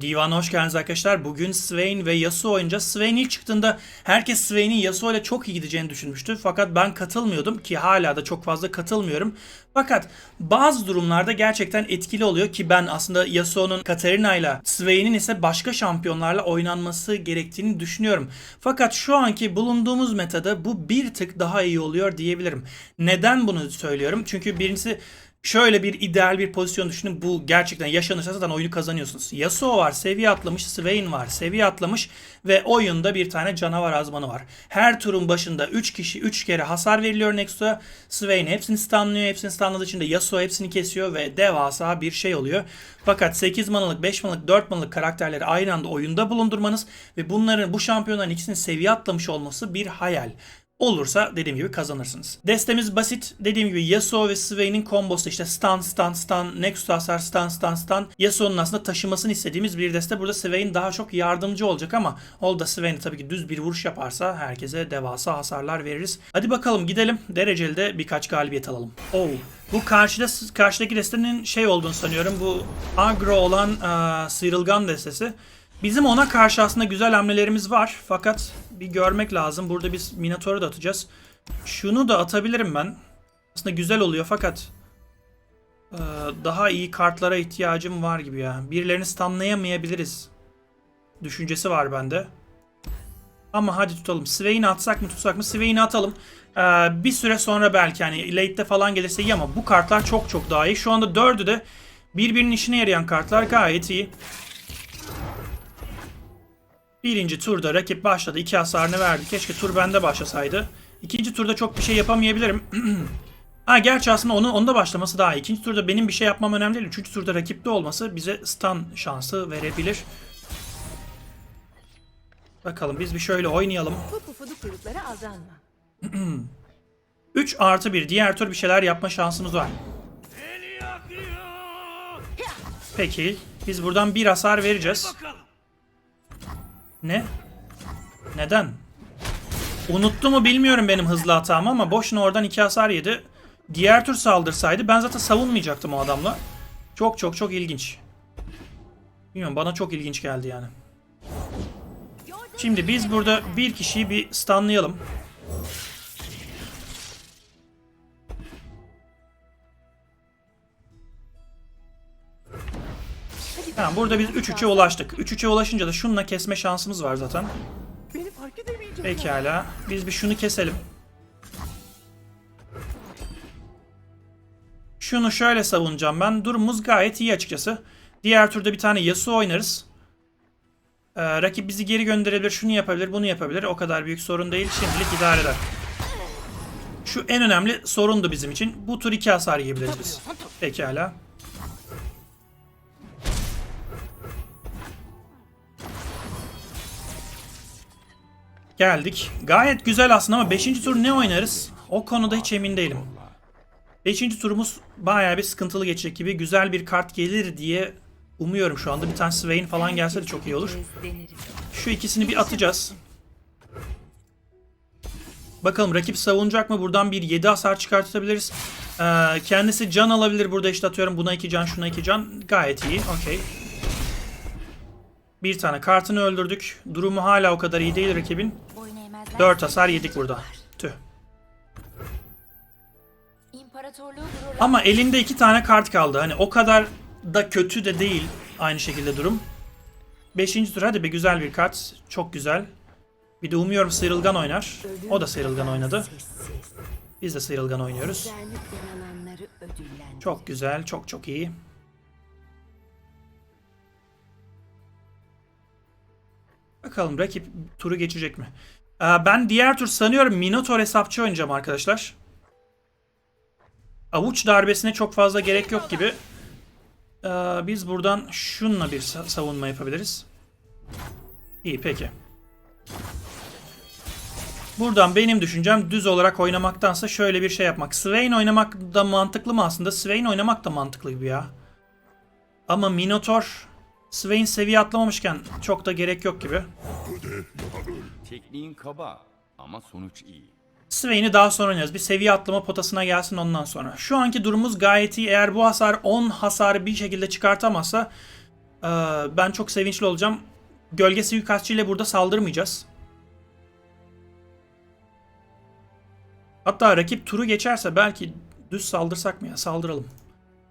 Divan hoş geldiniz arkadaşlar. Bugün Swain ve Yasuo oynayacağız. Swain ilk çıktığında herkes Swain'in Yasuo ile çok iyi gideceğini düşünmüştü. Fakat ben katılmıyordum ki hala da çok fazla katılmıyorum. Fakat bazı durumlarda gerçekten etkili oluyor ki ben aslında Yasuo'nun Katarina ile Swain'in ise başka şampiyonlarla oynanması gerektiğini düşünüyorum. Fakat şu anki bulunduğumuz metada bu bir tık daha iyi oluyor diyebilirim. Neden bunu söylüyorum? Çünkü birincisi Şöyle bir ideal bir pozisyon düşünün. Bu gerçekten yaşanırsa zaten oyunu kazanıyorsunuz. Yasuo var, seviye atlamış. Swain var, seviye atlamış. Ve oyunda bir tane canavar azmanı var. Her turun başında 3 kişi 3 kere hasar veriliyor Nexus'a. Swain hepsini stunlıyor. Hepsini stunladığı için de Yasuo hepsini kesiyor ve devasa bir şey oluyor. Fakat 8 manalık, 5 manalık, 4 manalık karakterleri aynı anda oyunda bulundurmanız ve bunların bu şampiyonların ikisinin seviye atlamış olması bir hayal. Olursa dediğim gibi kazanırsınız. Destemiz basit. Dediğim gibi Yasuo ve Swain'in kombosu işte stun, stun, stun, Nexus hasar, stun, stun, stun. Yasuo'nun aslında taşımasını istediğimiz bir deste. Burada Swain daha çok yardımcı olacak ama o da Swain tabii ki düz bir vuruş yaparsa herkese devasa hasarlar veririz. Hadi bakalım gidelim. Dereceli de birkaç galibiyet alalım. Oh. Bu karşıda karşıdaki destenin şey olduğunu sanıyorum. Bu agro olan eee, sıyrılgan destesi. Bizim ona karşı aslında güzel hamlelerimiz var. Fakat bir görmek lazım. Burada biz Minotaur'u da atacağız. Şunu da atabilirim ben. Aslında güzel oluyor fakat eee, daha iyi kartlara ihtiyacım var gibi ya. Birilerini stunlayamayabiliriz. Düşüncesi var bende. Ama hadi tutalım. Swain'i atsak mı tutsak mı? Swain'i atalım. Ee, bir süre sonra belki hani late'de falan gelirse iyi ama bu kartlar çok çok daha iyi. Şu anda dördü de birbirinin işine yarayan kartlar gayet iyi. Birinci turda rakip başladı. iki hasarını verdi. Keşke tur bende başlasaydı. İkinci turda çok bir şey yapamayabilirim. ha gerçi aslında onu onda başlaması daha iyi. İkinci turda benim bir şey yapmam önemli değil. Üçüncü turda rakipte olması bize stun şansı verebilir. Bakalım biz bir şöyle oynayalım. Aldanma. 3 artı 1. Diğer tur bir şeyler yapma şansımız var. Peki. Biz buradan bir hasar vereceğiz. Ne? Neden? Unuttu mu bilmiyorum benim hızlı hatamı ama boşuna oradan iki hasar yedi. Diğer tur saldırsaydı ben zaten savunmayacaktım o adamla. Çok çok çok ilginç. Bilmiyorum bana çok ilginç geldi yani. Şimdi biz burada bir kişiyi bir stunlayalım. Tamam burada biz 3-3'e ulaştık. 3-3'e ulaşınca da şununla kesme şansımız var zaten. Beni fark edemeyecek. Pekala. Biz bir şunu keselim. Şunu şöyle savunacağım ben. Durumumuz gayet iyi açıkçası. Diğer turda bir tane Yasuo oynarız. Ee, rakip bizi geri gönderebilir, şunu yapabilir, bunu yapabilir. O kadar büyük sorun değil. Şimdilik idare eder. Şu en önemli sorundu bizim için. Bu tur iki hasar yiyebiliriz biz. Pekala. Geldik. Gayet güzel aslında ama 5. tur ne oynarız? O konuda hiç emin değilim. 5. turumuz bayağı bir sıkıntılı geçecek gibi. Güzel bir kart gelir diye umuyorum şu anda. Bir tane Swain falan gelse de çok iyi olur. Şu ikisini bir atacağız. Bakalım rakip savunacak mı? Buradan bir 7 hasar çıkartabiliriz. Ee, kendisi can alabilir. Burada işte atıyorum buna 2 can, şuna 2 can. Gayet iyi. Okey. Bir tane kartını öldürdük. Durumu hala o kadar iyi değil rakibin. 4 hasar yedik burada. Tüh. Ama elinde iki tane kart kaldı. Hani o kadar da kötü de değil aynı şekilde durum. Beşinci tur hadi be güzel bir kart. Çok güzel. Bir de umuyorum sıyrılgan oynar. O da sıyrılgan oynadı. Biz de sıyrılgan oynuyoruz. Çok güzel, çok çok iyi. Bakalım rakip turu geçecek mi? Ee, ben diğer tur sanıyorum Minotaur hesapçı oynayacağım arkadaşlar. Avuç darbesine çok fazla gerek yok gibi. Ee, biz buradan şunla bir sa- savunma yapabiliriz. İyi peki. Buradan benim düşüncem düz olarak oynamaktansa şöyle bir şey yapmak. Swain oynamak da mantıklı mı aslında? Swain oynamak da mantıklı gibi ya. Ama Minotaur Swain seviye atlamamışken çok da gerek yok gibi. Tekniğin kaba ama sonuç iyi. Swain'i daha sonra oynarız. Bir seviye atlama potasına gelsin ondan sonra. Şu anki durumumuz gayet iyi. Eğer bu hasar 10 hasarı bir şekilde çıkartamazsa ben çok sevinçli olacağım. Gölge suikastçı ile burada saldırmayacağız. Hatta rakip turu geçerse belki düz saldırsak mı ya? Saldıralım.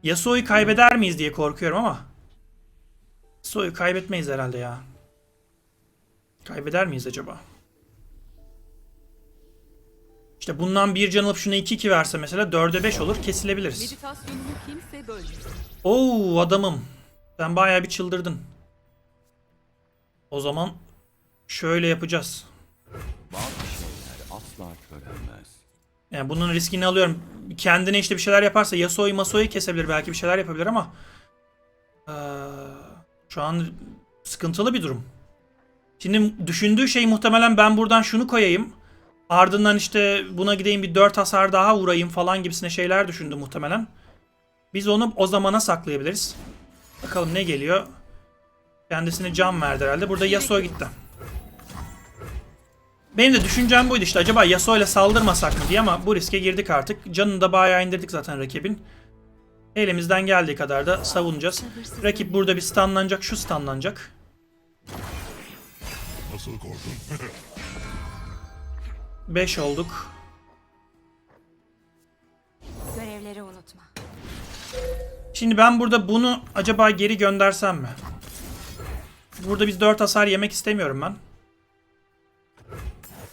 Yasuo'yu kaybeder miyiz diye korkuyorum ama. Yasuo'yu kaybetmeyiz herhalde ya. Kaybeder miyiz acaba? İşte bundan bir can alıp şuna 2-2 verse mesela 4'e 5 olur kesilebiliriz. Oo adamım. Sen bayağı bir çıldırdın. O zaman şöyle yapacağız. Yani bunun riskini alıyorum. Kendine işte bir şeyler yaparsa Yasuo'yu Maso'yu kesebilir belki bir şeyler yapabilir ama eee, şu an sıkıntılı bir durum. Şimdi düşündüğü şey muhtemelen ben buradan şunu koyayım. Ardından işte buna gideyim bir 4 hasar daha vurayım falan gibisine şeyler düşündü muhtemelen. Biz onu o zamana saklayabiliriz. Bakalım ne geliyor. Kendisine can verdi herhalde. Burada Yasuo gitti. Benim de düşüncem buydu işte. Acaba Yasuo ile saldırmasak mı diye ama bu riske girdik artık. Canını da bayağı indirdik zaten rakibin. Elimizden geldiği kadar da savunacağız. Rakip burada bir stunlanacak. Şu stunlanacak. Nasıl korktun? 5 olduk. Görevleri unutma. Şimdi ben burada bunu acaba geri göndersem mi? Burada biz 4 hasar yemek istemiyorum ben.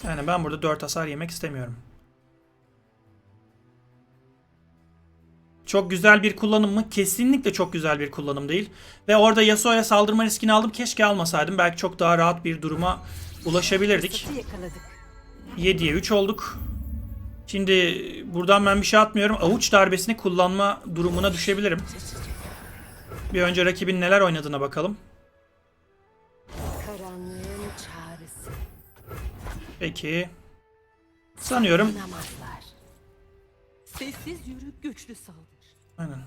Yani ben burada 4 hasar yemek istemiyorum. Çok güzel bir kullanım mı? Kesinlikle çok güzel bir kullanım değil. Ve orada Yasuo'ya saldırma riskini aldım. Keşke almasaydım. Belki çok daha rahat bir duruma ulaşabilirdik. Fırsatı yakaladık. 7'ye 3 olduk. Şimdi buradan ben bir şey atmıyorum. Avuç darbesini kullanma durumuna düşebilirim. Bir önce rakibin neler oynadığına bakalım. Peki. Sanıyorum. Sessiz yürü, güçlü saldır. Aynen.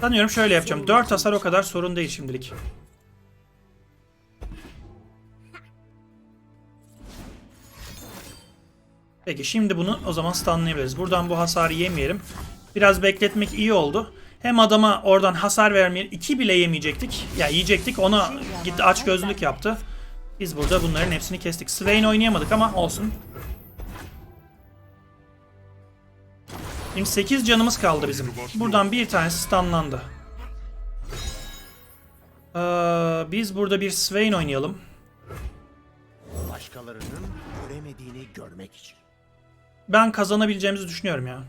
Sanıyorum şöyle yapacağım. 4 hasar o kadar sorun değil şimdilik. Peki şimdi bunu o zaman stunlayabiliriz. Buradan bu hasarı yemeyelim. Biraz bekletmek iyi oldu. Hem adama oradan hasar vermeyelim. 2 bile yemeyecektik. Ya yiyecektik. Ona gitti aç gözlülük yaptı. Biz burada bunların hepsini kestik. Swain oynayamadık ama olsun. Şimdi 8 canımız kaldı bizim. Buradan bir tanesi stunlandı. Ee, biz burada bir Swain oynayalım. başkalarının göremediğini görmek için. Ben kazanabileceğimizi düşünüyorum ya.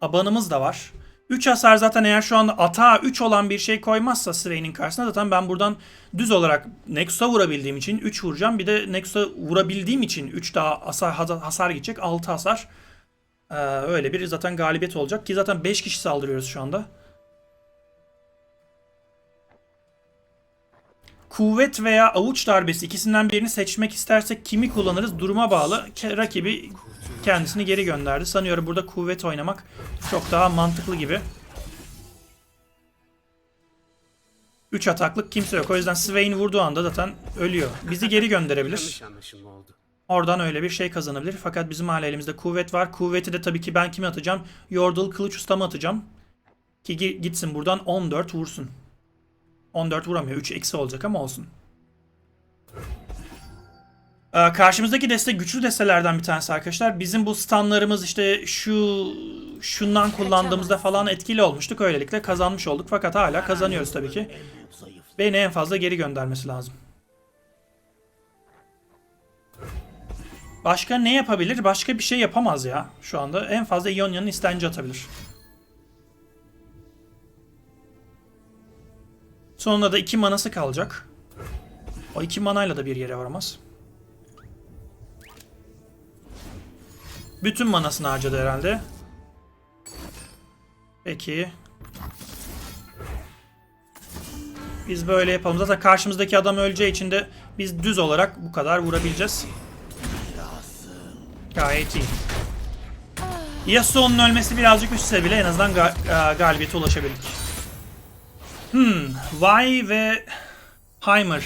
Abanımız da var. 3 hasar zaten eğer şu anda atağa 3 olan bir şey koymazsa Swain'in karşısına zaten ben buradan düz olarak Nexus'a vurabildiğim için 3 vuracağım. Bir de Nexus'a vurabildiğim için 3 daha hasar, hasar gidecek. 6 hasar. Ee, öyle bir zaten galibiyet olacak ki zaten 5 kişi saldırıyoruz şu anda. Kuvvet veya avuç darbesi ikisinden birini seçmek istersek kimi kullanırız duruma bağlı. Rakibi kendisini geri gönderdi. Sanıyorum burada kuvvet oynamak çok daha mantıklı gibi. 3 ataklık kimse yok. O yüzden Swain vurduğu anda zaten ölüyor. Bizi geri gönderebilir. Oradan öyle bir şey kazanabilir. Fakat bizim hala elimizde kuvvet var. Kuvveti de tabii ki ben kime atacağım? Yordle Kılıç Usta'ma atacağım. Ki gi- gitsin buradan 14 vursun. 14 vuramıyor. 3 eksi olacak ama olsun. Ee, karşımızdaki deste güçlü destelerden bir tanesi arkadaşlar. Bizim bu stunlarımız işte şu şundan kullandığımızda falan etkili olmuştuk. Öylelikle kazanmış olduk. Fakat hala kazanıyoruz tabii ki. Beni en fazla geri göndermesi lazım. Başka ne yapabilir? Başka bir şey yapamaz ya şu anda. En fazla Ionia'nın istenci atabilir. Sonunda da iki manası kalacak. O iki manayla da bir yere varamaz. Bütün manasını harcadı herhalde. Peki. Biz böyle yapalım. Zaten karşımızdaki adam öleceği için de biz düz olarak bu kadar vurabileceğiz. Gayet iyi. Yasuo'nun ölmesi birazcık üstse bile en azından ga- e, galibiyete ulaşabildik. Hmm, Vay ve Heimer.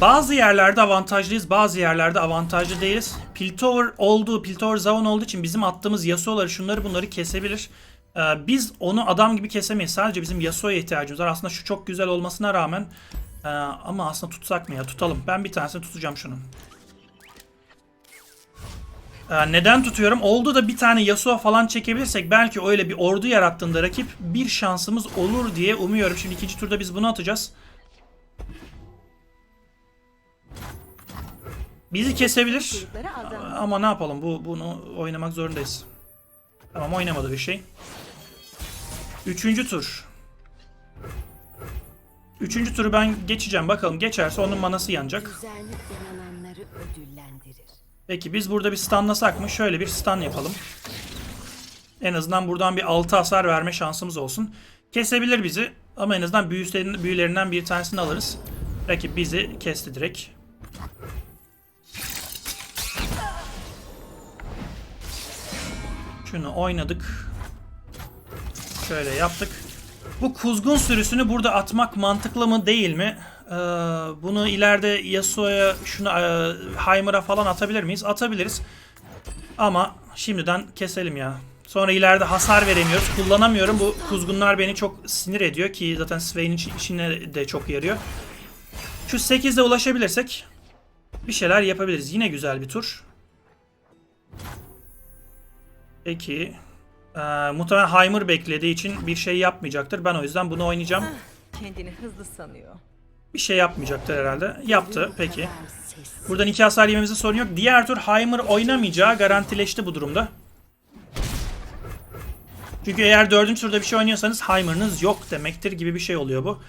Bazı yerlerde avantajlıyız, bazı yerlerde avantajlı değiliz. Piltover olduğu, Piltover Zavon olduğu için bizim attığımız Yasuo'ları, şunları bunları kesebilir. Ee, biz onu adam gibi kesemeyiz. Sadece bizim Yasuo'ya ihtiyacımız var. Aslında şu çok güzel olmasına rağmen ee, ama aslında tutsak mı ya? Tutalım. Ben bir tanesini tutacağım şunun. Ee, neden tutuyorum? Oldu da bir tane Yasuo falan çekebilirsek belki öyle bir ordu yarattığında rakip bir şansımız olur diye umuyorum. Şimdi ikinci turda biz bunu atacağız. Bizi kesebilir. Ama ne yapalım? Bu bunu oynamak zorundayız. Tamam oynamadı bir şey. Üçüncü tur. Üçüncü turu ben geçeceğim. Bakalım geçerse onun manası yanacak. Peki biz burada bir stunlasak mı? Şöyle bir stun yapalım. En azından buradan bir 6 hasar verme şansımız olsun. Kesebilir bizi ama en azından büyülerin- büyülerinden bir tanesini alırız. Rakip bizi kesti direkt. Şunu oynadık. Şöyle yaptık. Bu kuzgun sürüsünü burada atmak mantıklı mı değil mi? Ee, bunu ileride Yasuo'ya, şunu e, Heimer'a falan atabilir miyiz? Atabiliriz. Ama şimdiden keselim ya. Sonra ileride hasar veremiyoruz. Kullanamıyorum. Bu kuzgunlar beni çok sinir ediyor ki zaten Swain'in işine de çok yarıyor. Şu 8'de ulaşabilirsek bir şeyler yapabiliriz. Yine güzel bir tur. Peki. Ee, muhtemelen Heimer beklediği için bir şey yapmayacaktır. Ben o yüzden bunu oynayacağım. Kendini hızlı sanıyor. Bir şey yapmayacaktır herhalde. Yaptı. Peki. Buradan iki hasar yememizde sorun yok. Diğer tur Heimer oynamayacağı garantileşti bu durumda. Çünkü eğer dördüncü turda bir şey oynuyorsanız Heimer'ınız yok demektir gibi bir şey oluyor bu.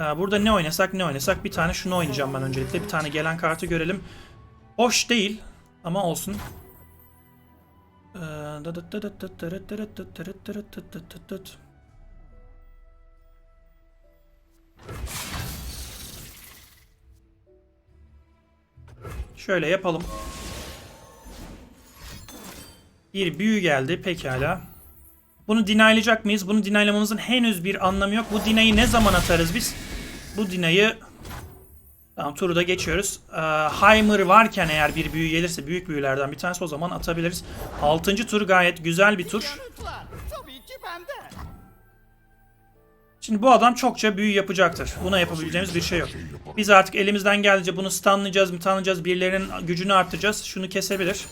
Ee, burada ne oynasak ne oynasak bir tane şunu oynayacağım ben öncelikle. Bir tane gelen kartı görelim. Hoş değil ama olsun. Şöyle yapalım. Bir büyü geldi pekala. Bunu dinaylayacak mıyız? Bunu dinaylamamızın henüz bir anlamı yok. Bu dinayı ne zaman atarız biz? Bu dinayı Tamam turu da geçiyoruz. Ee, Heimer varken eğer bir büyü gelirse büyük büyülerden bir tanesi o zaman atabiliriz. Altıncı tur gayet güzel bir tur. Şimdi bu adam çokça büyü yapacaktır. Buna yapabileceğimiz bir şey yok. Biz artık elimizden geldiğince bunu stunlayacağız, mutanlayacağız, birilerinin gücünü arttıracağız. Şunu kesebilir.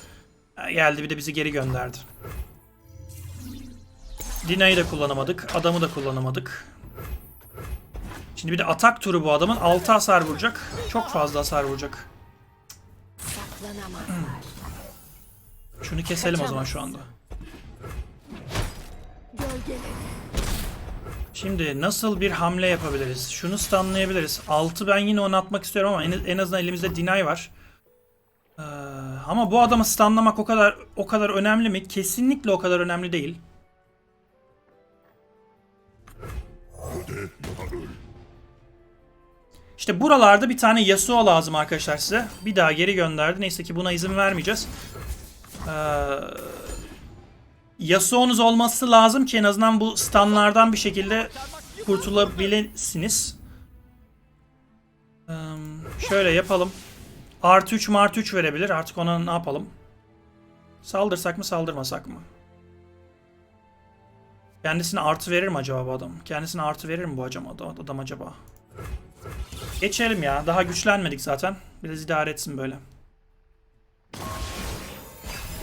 Ha, Geldi bir de bizi geri gönderdi. Dina'yı da kullanamadık. Adamı da kullanamadık. Şimdi bir de atak turu bu adamın. 6 hasar vuracak. Çok fazla hasar vuracak. Şunu keselim o zaman şu anda. Şimdi nasıl bir hamle yapabiliriz? Şunu stunlayabiliriz. 6 ben yine onu atmak istiyorum ama en azından elimizde deny var. Ee, ama bu adamı stunlamak o kadar o kadar önemli mi? Kesinlikle o kadar önemli değil. İşte buralarda bir tane Yasuo lazım arkadaşlar size. Bir daha geri gönderdi. Neyse ki buna izin vermeyeceğiz. Ee, Yasuo'nuz olması lazım ki en azından bu stunlardan bir şekilde kurtulabilirsiniz. Ee, şöyle yapalım. Artı 3 artı 3 verebilir. Artık ona ne yapalım? Saldırsak mı saldırmasak mı? Kendisine artı verir mi acaba bu adam? Kendisine artı verir mi bu adam, adam acaba? Geçelim ya. Daha güçlenmedik zaten. Biraz idare etsin böyle.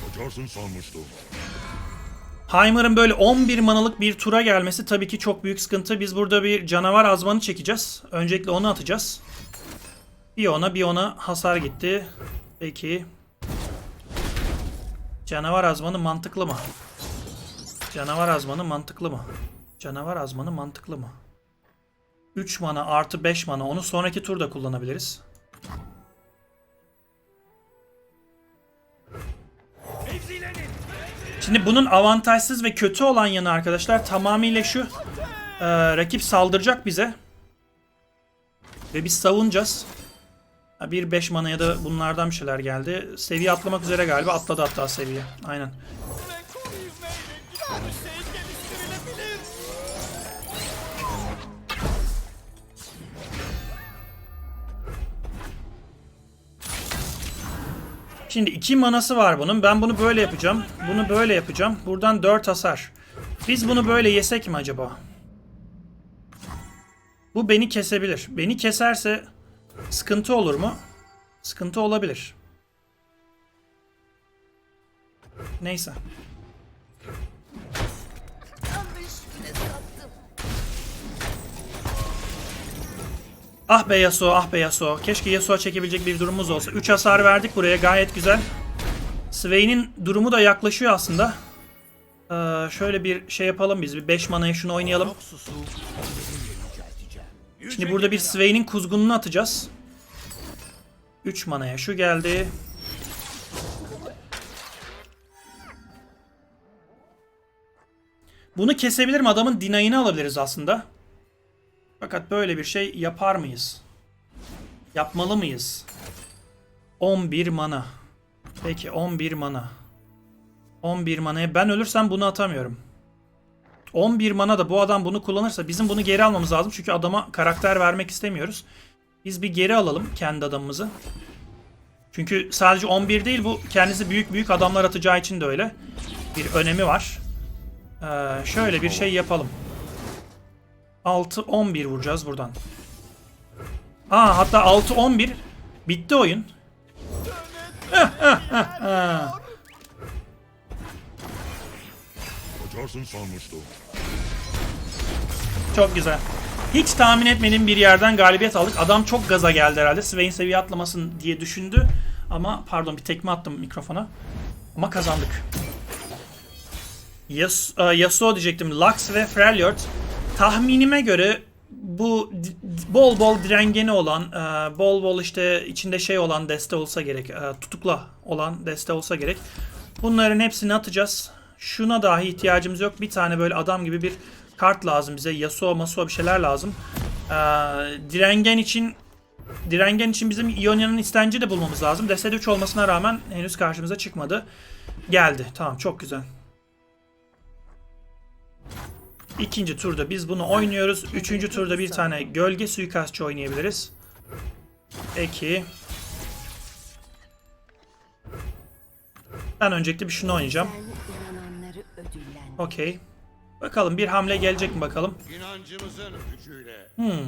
Kaçarsın sanmıştım. Heimer'ın böyle 11 manalık bir tura gelmesi tabii ki çok büyük sıkıntı. Biz burada bir canavar azmanı çekeceğiz. Öncelikle onu atacağız. Bir ona bir ona hasar gitti. Peki. Canavar azmanı mantıklı mı? Canavar azmanı mantıklı mı? Canavar azmanı mantıklı mı? 3 mana artı 5 mana onu sonraki turda kullanabiliriz. Şimdi bunun avantajsız ve kötü olan yanı arkadaşlar tamamıyla şu. Ee, rakip saldıracak bize. Ve biz savunacağız. Bir 5 mana ya da bunlardan bir şeyler geldi. Seviye atlamak üzere galiba. Atladı hatta seviye. Aynen. Şimdi iki manası var bunun. Ben bunu böyle yapacağım. Bunu böyle yapacağım. Buradan 4 hasar. Biz bunu böyle yesek mi acaba? Bu beni kesebilir. Beni keserse sıkıntı olur mu? Sıkıntı olabilir. Neyse. Ah be Yasuo, ah be Yasuo. Keşke Yasuo çekebilecek bir durumumuz olsa. 3 hasar verdik buraya gayet güzel. Swain'in durumu da yaklaşıyor aslında. Ee, şöyle bir şey yapalım biz. Bir 5 manaya şunu oynayalım. Şimdi burada bir Swain'in kuzgununu atacağız. 3 manaya şu geldi. Bunu kesebilirim. Adamın dinayını alabiliriz aslında. Fakat böyle bir şey yapar mıyız? Yapmalı mıyız? 11 mana. Peki 11 mana. 11 manaya ben ölürsem bunu atamıyorum. 11 mana da bu adam bunu kullanırsa bizim bunu geri almamız lazım. Çünkü adama karakter vermek istemiyoruz. Biz bir geri alalım kendi adamımızı. Çünkü sadece 11 değil bu kendisi büyük büyük adamlar atacağı için de öyle. Bir önemi var. Ee, şöyle bir şey yapalım. 6-11 vuracağız buradan. Aa hatta 6-11 bitti oyun. Kaçarsın sanmıştım. Çok güzel. Hiç tahmin etmediğim bir yerden galibiyet aldık. Adam çok gaza geldi herhalde. Swain seviye atlamasın diye düşündü. Ama pardon bir tekme attım mikrofona. Ama kazandık. Yas e, Yasuo diyecektim. Lux ve Freljord. Tahminime göre bu bol bol direngeni olan, e, bol bol işte içinde şey olan deste olsa gerek. e, Tutukla olan deste olsa gerek. Bunların hepsini atacağız. Şuna dahi ihtiyacımız yok. Bir tane böyle adam gibi bir kart lazım bize. Yasuo, Masuo bir şeyler lazım. E, direngen için Direngen için bizim İonya'nın istenci de bulmamız lazım. Deste 3 olmasına rağmen henüz karşımıza çıkmadı. Geldi. Tamam çok güzel. İkinci turda biz bunu oynuyoruz. Üçüncü turda bir tane gölge suikastçı oynayabiliriz. Peki. Ben öncelikle bir şunu oynayacağım. Okey. Bakalım bir hamle gelecek mi bakalım. İnancımızın gücüyle. Hmm.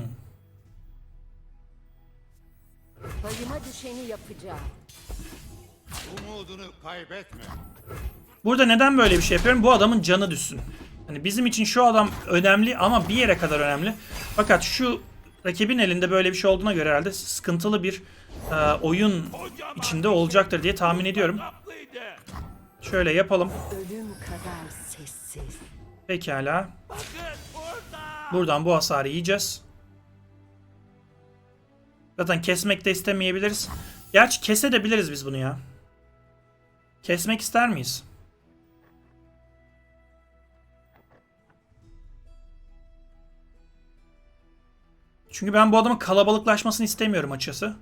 Payıma düşeni yapacağım. Umudunu kaybetme. Burada neden böyle bir şey yapıyorum? Bu adamın canı düşsün. Hani bizim için şu adam önemli ama bir yere kadar önemli. Fakat şu rakibin elinde böyle bir şey olduğuna göre herhalde sıkıntılı bir e, oyun içinde olacaktır diye tahmin ediyorum. Şöyle yapalım. Pekala. Buradan bu hasarı yiyeceğiz. Zaten kesmek de istemeyebiliriz. Gerçi kesebiliriz biz bunu ya. Kesmek ister miyiz? Çünkü ben bu adamın kalabalıklaşmasını istemiyorum açıkçası.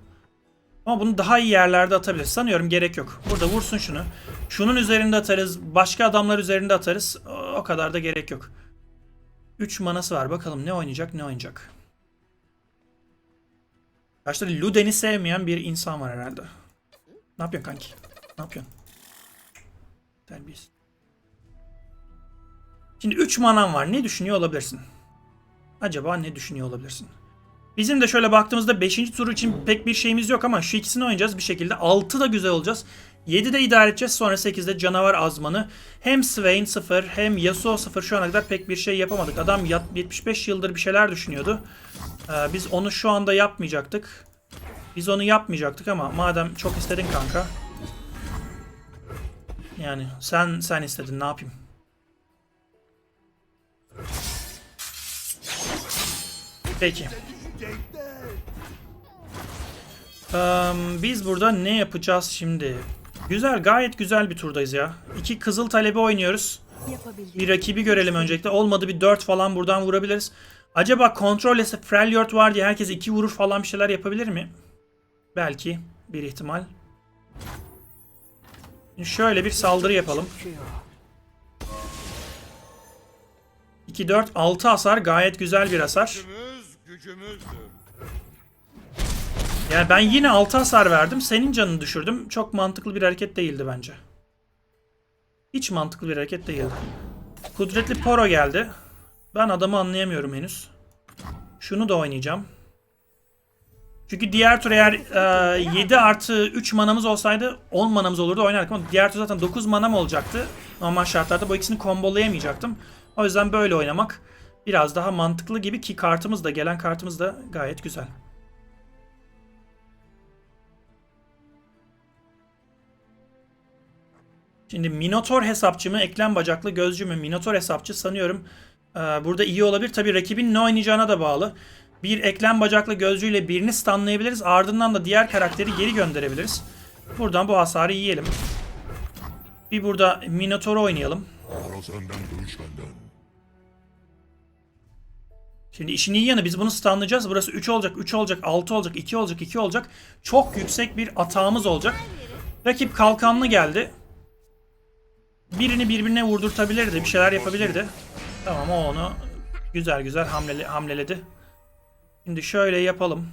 Ama bunu daha iyi yerlerde atabiliriz. Sanıyorum gerek yok. Burada vursun şunu. Şunun üzerinde atarız. Başka adamlar üzerinde atarız. O kadar da gerek yok. 3 manası var. Bakalım ne oynayacak ne oynayacak. Karşıda Luden'i sevmeyen bir insan var herhalde. Ne yapıyorsun kanki? Ne yapıyorsun? Terbiyesiz. Şimdi 3 manan var. Ne düşünüyor olabilirsin? Acaba ne düşünüyor olabilirsin? Bizim de şöyle baktığımızda 5. tur için pek bir şeyimiz yok ama şu ikisini oynayacağız bir şekilde. 6 da güzel olacağız. 7 de idare edeceğiz. Sonra 8'de canavar azmanı. Hem Swain 0 hem Yasuo 0 şu ana kadar pek bir şey yapamadık. Adam yat- 75 yıldır bir şeyler düşünüyordu. Ee, biz onu şu anda yapmayacaktık. Biz onu yapmayacaktık ama madem çok istedin kanka. Yani sen sen istedin ne yapayım? Peki. Eee, biz burada ne yapacağız şimdi? Güzel, gayet güzel bir turdayız ya. İki kızıl talebi oynuyoruz. Bir rakibi görelim öncelikle. Olmadı bir 4 falan buradan vurabiliriz. Acaba kontrol etse Freljord var diye herkes 2 vurur falan bir şeyler yapabilir mi? Belki bir ihtimal. Şöyle bir saldırı yapalım. çıkıyor. 2 4 6 hasar gayet güzel bir hasar. Gücümüz gücümüzdür. Yani ben yine 6 hasar verdim. Senin canını düşürdüm. Çok mantıklı bir hareket değildi bence. Hiç mantıklı bir hareket değildi. Kudretli Poro geldi. Ben adamı anlayamıyorum henüz. Şunu da oynayacağım. Çünkü diğer tur eğer e, 7 artı 3 manamız olsaydı 10 manamız olurdu oynardık ama diğer tur zaten 9 manam olacaktı. Normal şartlarda bu ikisini kombolayamayacaktım. O yüzden böyle oynamak biraz daha mantıklı gibi ki kartımız da gelen kartımız da gayet güzel. Şimdi Minotaur hesapçı mı, eklem bacaklı gözcü mü? Minotaur hesapçı sanıyorum e, burada iyi olabilir. Tabi rakibin ne oynayacağına da bağlı. Bir eklem bacaklı gözcüyle birini stunlayabiliriz. Ardından da diğer karakteri geri gönderebiliriz. Buradan bu hasarı yiyelim. Bir burada Minotaur oynayalım. Para senden dövüş benden. Şimdi işin iyi yanı biz bunu stunlayacağız. Burası 3 olacak, 3 olacak, 6 olacak, 2 olacak, 2 olacak. Çok yüksek bir atağımız olacak. Rakip kalkanlı geldi. Birini birbirine vurdurtabilirdi, bir şeyler yapabilirdi. Tamam o onu güzel güzel hamlele, hamleledi. Şimdi şöyle yapalım.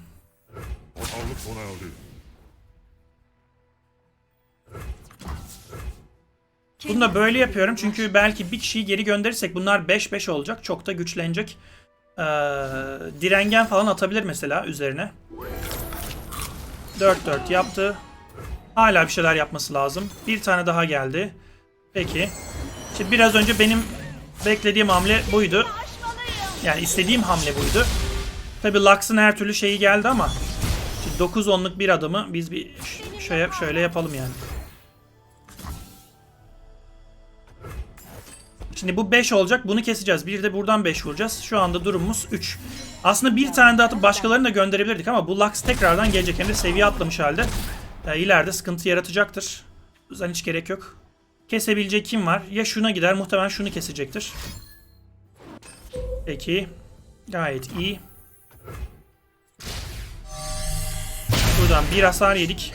Bunu da böyle yapıyorum çünkü belki bir kişiyi geri gönderirsek bunlar 5-5 olacak. Çok da güçlenecek. Ee, direngen falan atabilir mesela üzerine. 4-4 yaptı. Hala bir şeyler yapması lazım. Bir tane daha geldi. Peki. Şimdi biraz önce benim beklediğim hamle buydu. Yani istediğim hamle buydu. Tabi Lux'ın her türlü şeyi geldi ama şimdi 9-10'luk bir adımı biz bir şöyle, şöyle yapalım yani. Şimdi bu 5 olacak. Bunu keseceğiz. Bir de buradan 5 vuracağız. Şu anda durumumuz 3. Aslında bir tane daha atıp başkalarını da gönderebilirdik ama bu Lux tekrardan gelecek. Hem de seviye atlamış halde. Ee, ileride sıkıntı yaratacaktır. O hiç gerek yok. Kesebilecek kim var? Ya şuna gider. Muhtemelen şunu kesecektir. Peki. Gayet iyi. Buradan bir hasar yedik.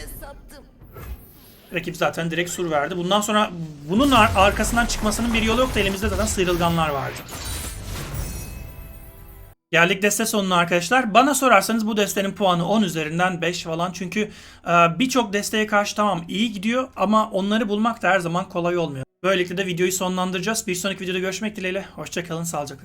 Rakip zaten direkt sur verdi. Bundan sonra bunun ar- arkasından çıkmasının bir yolu yoktu. Elimizde zaten sıyrılganlar vardı. Geldik deste sonuna arkadaşlar. Bana sorarsanız bu destenin puanı 10 üzerinden 5 falan. Çünkü e, birçok desteye karşı tamam iyi gidiyor ama onları bulmak da her zaman kolay olmuyor. Böylelikle de videoyu sonlandıracağız. Bir sonraki videoda görüşmek dileğiyle. Hoşçakalın, sağlıcakla.